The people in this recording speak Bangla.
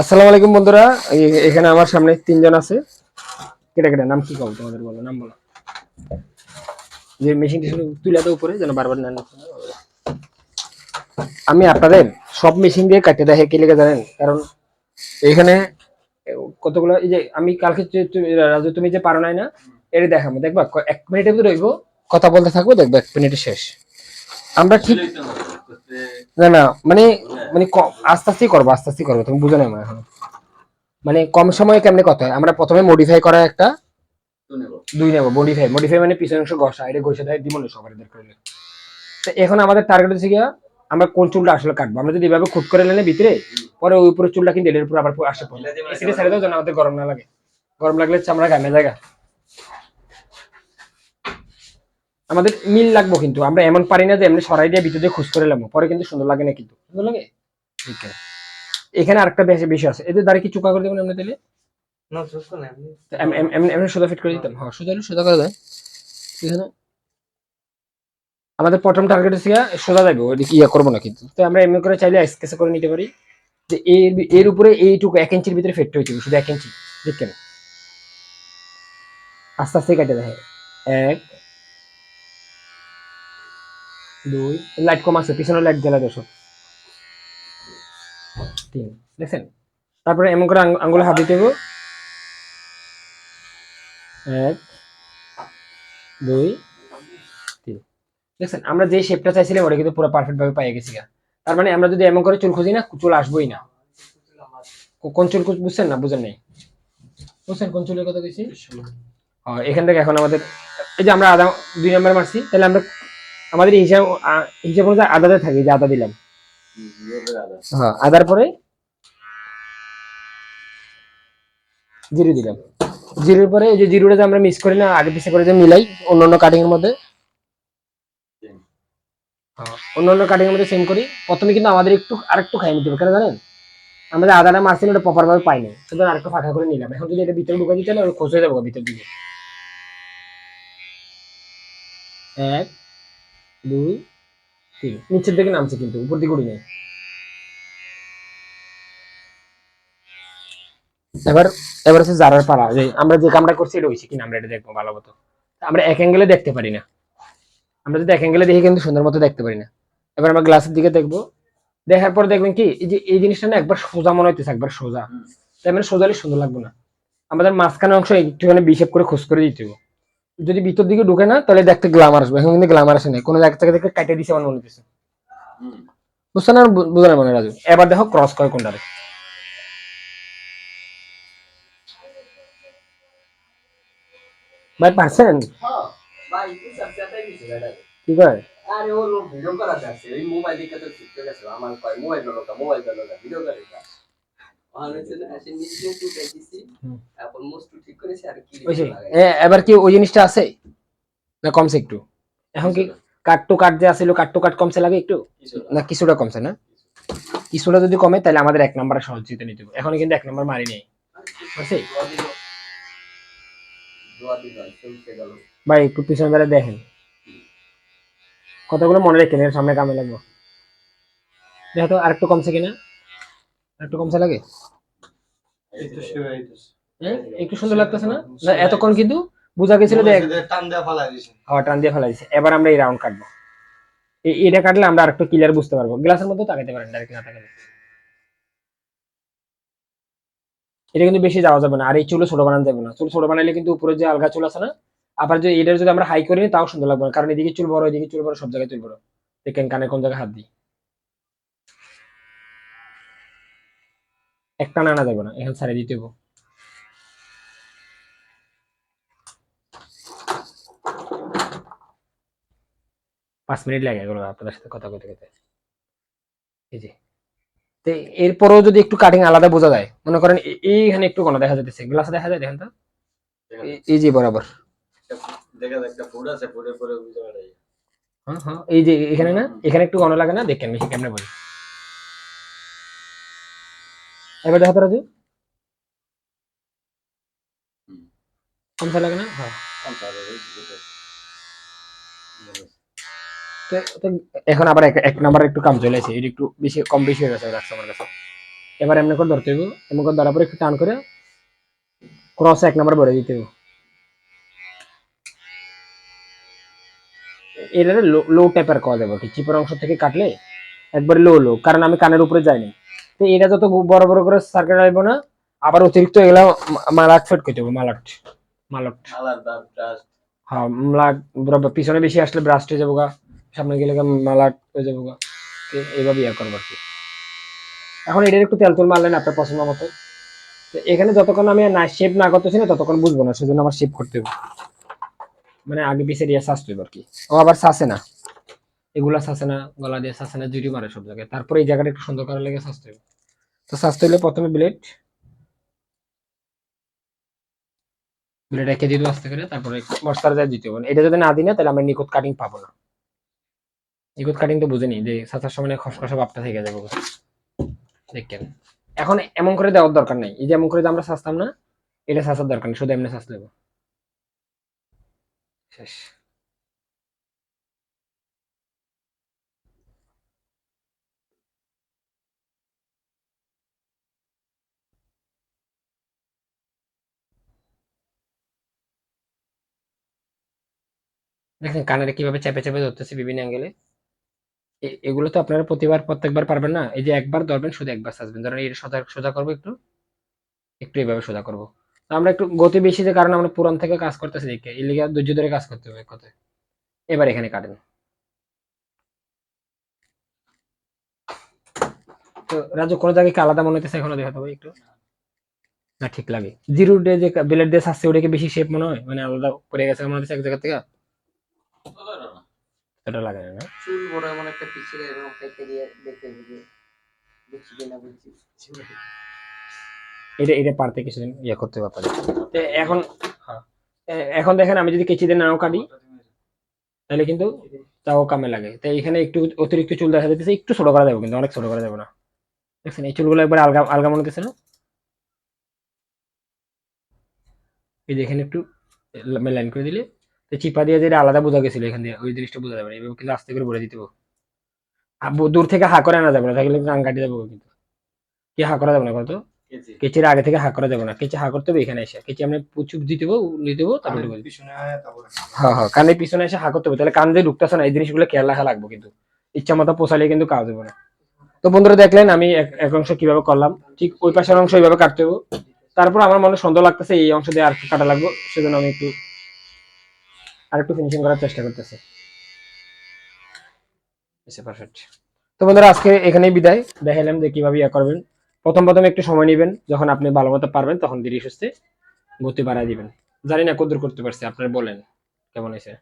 আসসালামু আলাইকুম বন্ধুরা। এখানে আমার সামনে তিনজন আছে। কেটে কেটে, নাম কি কম তোমাদের বলো, নাম বলো। যে মেশিনটি তুলে দাও উপরে, যেন বারবার না আমি আপনাদের সব মেশিন দিয়ে কাটতে দেখে কি লেগে জানেন? কারণ এখানে কতগুলো, এই যে আমি কালকে রাজু, তুমি যে পারো নাই না এটা দেখাবো। দেখবা এক মিনিটের ভিতরে রইবো, কথা বলতে থাকব, দেখবে এক মিনিটে শেষ। আমরা ঠিক না না মানে মানে আস্তে আস্তেই করব আস্তে আস্তেই করব তুমি বুঝো না আমার এখন। মানে কম সময়ে কেমনে কথা হয়? আমরা প্রথমে মডিফাই করা একটা দুই নেব। মডিফাই মডিফাই মানে পিছনের অংশ ঘষা এটা ঘষে দেয় সবার তো এখন আমাদের টার্গেট হচ্ছে গিয়া আমরা কোন চুলটা আসলে কাটবো? আমরা যদি এভাবে খুদ করে নেলে ভিতরে পরে ওই উপরে চুলটা কিন্তু এটার উপর আবার আসে পড়ে। এসিডে ছেড়ে দাও যেন আমাদের গরম না লাগে। গরম লাগলে চামড়া গামে জায়গা। আমাদের মিল লাগবো কিন্তু। আমরা এমন পারি না যে এমনি সরাই দিয়ে ভিতরে খুশ করে নেব পরে কিন্তু সুন্দর লাগে না কিন্তু। সুন্দর লাগে? ঠিক আছে। এখানে আরেকটা বেশি বেশি আছে। এদের দাঁড়িয়ে কি চুকা করে দেবেন এমনি তাহলে? তো এম- এম- এমনি এমনি সোজা ফিট করে দিতাম হ্যাঁ সোজা হলে সোজা করে দেয়। এখানে? আমাদের প্রথম টার্গেট হচ্ছে সোজা যাবে ইয়ে করব না কিন্তু। তো আমরা এমনি করে চাইলে স্কেচে করে নিতে পারি। যে এর এর উপরে এইটুকু এক ইঞ্চির ভিতরে ফিট হয়েছে শুধু এক ইঞ্চি। আস্তে আস্তে কেটে দেয়। এক দুই লাইট কম আছে পিছনে লাইট জ্বালা দশ তিন দেখছেন? তারপরে এমন করে আঙ্গুলে হাত দিতে এক দুই তিন। দেখছেন? আমরা যে শেপটা চাইছিলাম ওটা কিন্তু পুরো পারফেক্ট ভাবে পাই গেছি তার মানে আমরা যদি এমন করে চুল খুঁজি না চুল আসবোই না। কোন চুল খুঁজ- বুঝছেন না? বুঝেন নাই? বুঝছেন কোন চুলের কথা কইছি? হ্যাঁ এখান থেকে এখন আমাদের এই যে আমরা আদা দুই নম্বর মারছি তাহলে আমরা আমাদের হিসাব হিসাব অনুযায়ী আদাতে থাকি, যে আদা দিলাম। হ্যাঁ আদার পরে জিরো দিলাম। জিরোর পরে যে জিরোটা যে আমরা মিক্স করি না, আগে পিছিয়ে করে যে মিলাই অন্য অন্য কাটিং এর মধ্যে। অন্য অন্য কাটিং এর মধ্যে সেম করি। প্রথমে কিন্তু আমাদের একটু, আরেকটু খাই নিতে হবে, কেন জানেন? আমাদের আদাটা মারছি ওটা প্রপার ভাবে পাইনি। সুতরাং আরেকটু ফাঁকা করে নিলাম। এখন যদি এটা ভিতরে ঢুকে দিতে হলে ওটা খোঁজ হয়ে যাব ভিতর দিকে। এক দুই, তিন। নিচের দিকে নামছে কিন্তু, উপর দিকে উঠি নেই। এবার এবার হচ্ছে জারার পাড়া যে আমরা যে কামটা করছি, এটা হয়েছে কিনা আমরা এটা দেখব ভালো মতো। আমরা এক অ্যাঙ্গেলে দেখতে পারি না। আমরা যদি এক অ্যাঙ্গেলে দেখি কিন্তু সুন্দর মতো দেখতে পারি না। এবার আমরা গ্লাসের দিকে দেখব। দেখার পর দেখবেন কি, এই যে, এই জিনিসটা না একবার সোজা মনে হইতেছে, একবার সোজা। তাই মানে সোজা হলে সুন্দর লাগবে না। আমাদের মাঝখানে অংশ একটুখানি বিশেপ করে খোঁজ করে দিতে হবে যদি ভিতর দিকে ঢুকে না তাহলে দেখতে গ্লামার আসবে এখন কিন্তু গ্লামার আসে না কোনো জায়গা থেকে দেখে কাটিয়ে দিছে আমার মনে হইতেছে। বুঝছ না বুঝো না মনে রাজু। এবার দেখো ক্রস করে কোনটারে। ভাই পারছেন? কি করে আরে ওর ভিডিও করা আছে ওই মোবাইল দেখে তো শিখতে গেছে। আমার কয় মোবাইল মোবাইল ভিডিও করে এবার কি ওই জিনিসটা আছে? না কমছে একটু? এখন কি কাট টু কাট যে আছিল কাট টু কাট কমছে লাগে একটু? না কিছুটা কমছে না? কিছুটা যদি কমে তাহলে আমাদের এক নম্বরে সহজ জিতে নিতে এখন কিন্তু এক নম্বর মারি নেই। ভাই একটু পিছনে বেলা দেখেন। কতগুলো মনে রেখে সামনে কামে লাগবো। দেখো তো আরেকটু কমছে কিনা? আরেকটু কমছে লাগে? একটু সুন্দর লাগতেছে না? না, এতক্ষণ কিন্তু বোঝা গেছিল যে টান দেওয়া ফালাই দিছে। টান দিয়ে এবার আমরা এই রাউন্ড কাটবো। এটা কাটলে আমরা আরেকটু ক্লিয়ার বুঝতে পারব। গ্লাসের মধ্যে তাকাইতে পারেন ডাইরেক্ট না তাকালে। এটা কিন্তু বেশি যাওয়া যাবে না আর এই চুলো ছোট বানানো যাবে না। চুল ছোট বানাইলে কিন্তু উপরে যে আলগা চুল আছে না আবার যে এটার যদি আমরা হাই করি নি, তাও সুন্দর লাগবে না। কারণ এদিকে চুল বড় এদিকে চুল বড় সব জায়গায় চুল বড়। দেখেন কানে কোন জায়গায় হাত দিই। একটা না আনা যাবে না। এখানে ছাড়ে দিতে হবে পাঁচ মিনিট লাগে গেল আপনাদের সাথে কথা বলতে গেতে এই যে। তো এরপরেও যদি একটু কাটিং আলাদা বোঝা যায় মনে করেন এইখানে একটু কোনো দেখা যাচ্ছে গ্লাসে দেখা যায় দেখেন তো? এই- যে বরাবর। দেখা যায় একটা ফুড আছে ফুডের পরে হ্যাঁ হ্যাঁ এই যে এখানে না এখানে একটু ঘন লাগে না দেখেন বেশি কেমনে বলি এবার দেখো রাজু। কমসা লাগে না? হ্যাঁ। এখন আবার এক নাম্বার একটু কাম চলে আসে একটু বেশি কম বেশি হয়ে গেছে রাখছে আমার কাছে। এবার এমনি করে ধরতে হইব এমন করে ধরার পরে একটু টান করে ক্রস এক নাম্বার ভরে দিতে হইব। এটা লো টাইপের করা যাবে কি? চিপের অংশ থেকে কাটলে একবারে লো লো কারণ আমি কানের উপরে যাইনি। তো এটা যত বড় বড় করে সার্কেল আসব না আবার অতিরিক্ত এগুলা মালাট ফেট করতে হবে মালাট মালাট হ্যাঁ মালাট পিছনে বেশি আসলে ব্রাস্ট হয়ে যাব গা সামনে গেলে মালাট হয়ে যাব গা এইভাবে ইয়া করব আর কি। এখন এটার একটু তেল তুল মারলেন আপনার পছন্দ মতো। তো এখানে যতক্ষণ আমি না শেপ না করতেছি না ততক্ষণ বুঝব না সেজন্য আমার শেপ করতে হবে মানে আগে পিছিয়ে দিয়ে শাস্তে হবে আর কি। ও আবার শাসে না। এগুলা শাসে না, গলা দিয়ে শাসে না, জুড়ি মারে সব জায়গায়। তারপরে এই জায়গাটা একটু সুন্দর করার লেগে শাস্তে হবে তো শাস্তে হলে প্রথমে ব্লেড ব্লেড রেখে দিয়ে আস্তে করে তারপরে মশলাটা দিতে হবে। এটা যদি না দিই না, তাহলে আমরা নিখুঁত কাটিং পাবো না। নিখুঁত কাটিং তো বুঝেনি, যে সাঁচার সময় খসখসা ভাবটা থেকে যাবে দেখেন, এখন এমন করে দেওয়ার দরকার নেই। এই যে এমন করে যে আমরা শাসতাম না, এটা শাসার দরকার নেই, শুধু এমনি শাস দেবো শেষ। দেখেন কানের কীভাবে চেপে চেপে ধরতেছে বিভিন্ন অ্যাঙ্গেলে এগুলো তো আপনারা প্রতিবার প্রত্যেকবার পারবেন না। এই যে একবার ধরবেন, শুধু একবার সাজবেন। ধরেন এটা সোজা সোজা করব একটু? একটু এইভাবে সোজা করব। তো আমরা একটু গতি বেশি যে কারণে আমরা পুরান থেকে কাজ করতেছি, দেখে এই লিগে ধৈর্য ধরে কাজ করতে হবে কথায়। এবার এখানে কাটেন। তো রাজু, কোনো জায়গায় কি আলাদা মনে হইতেছে এখনও? দেখাতে হবে একটু। না, ঠিক লাগে। জিরো ডে যে ব্লেড দিয়ে সাজছে, ওটাকে বেশি শেপ মনে হয়? মানে আলাদা পড়ে গেছে মনে হচ্ছে এক জায়গা থেকে? এটা লাগে না। চুল বড় এমন একটা পিছিয়ে এরকম কেটে দিয়ে হবে বুঝছি কিনা বুঝছি। এটা এটা পারতে কিছুদিন ইয়ে করতে পারে এখন হ্যাঁ, এখন দেখেন আমি যদি নাও কাটি তাহলে কিন্তু তাও কামে লাগে। তাই এখানে একটু অতিরিক্ত চুল দেখা যেতেছে একটু ছোট করা যাবে কিন্তু অনেক ছোট করা যাবে না। দেখছেন এই চুলগুলো একবার আলগা আলগা মনে হতেছে না? এই দেখেন একটু লাইন করে দিলে চিপা দিয়ে যেটা আলাদা বোঝা গেছিল এখান দিয়ে ওই জিনিসটা বোঝা যাবে না এভাবে কিন্তু আস্তে করে বলে দিতে হবে। দূর থেকে হা করে আনা যাবে না তাহলে গান কাটি যাবে কিন্তু। কি হা করা যাবে না কত কেচির আগে থেকে হা করা যাবে না কেচি হা করতে হবে এখানে এসে। কেচি আমরা পুচুপ দিতে হবে নিতে হবে তারপরে হ্যাঁ হ্যাঁ কানের পিছনে এসে হা করতে হবে তাহলে কান দিয়ে ঢুকতেছে না এই জিনিসগুলো খেয়াল রাখা লাগবে কিন্তু। ইচ্ছা মতো পোষালে কিন্তু কাজ দেবো না। তো বন্ধুরা দেখলেন আমি এক- এক অংশ কীভাবে করলাম ঠিক ওই পাশের অংশ এইভাবে কাটতে হবে। তারপর আমার মনে সন্দেহ লাগতেছে এই অংশ দিয়ে আর কাটা লাগবে সেজন্য আমি একটু আর একটু ফিনিশিং করার চেষ্টা করতেছে। পারফেক্ট তো বন্ধুরা আজকে এখানেই বিদায়। দেখালাম যে কীভাবে ইয়া করবেন। প্রথম প্রথম একটু সময় নেবেন। যখন আপনি ভালো মতো পারবেন তখন ধীরে সুস্থে গতি বাড়ায় দিবেন। জানি না কদ্দূর করতে পারছি আপনার বলেন। কেমন হয়েছে?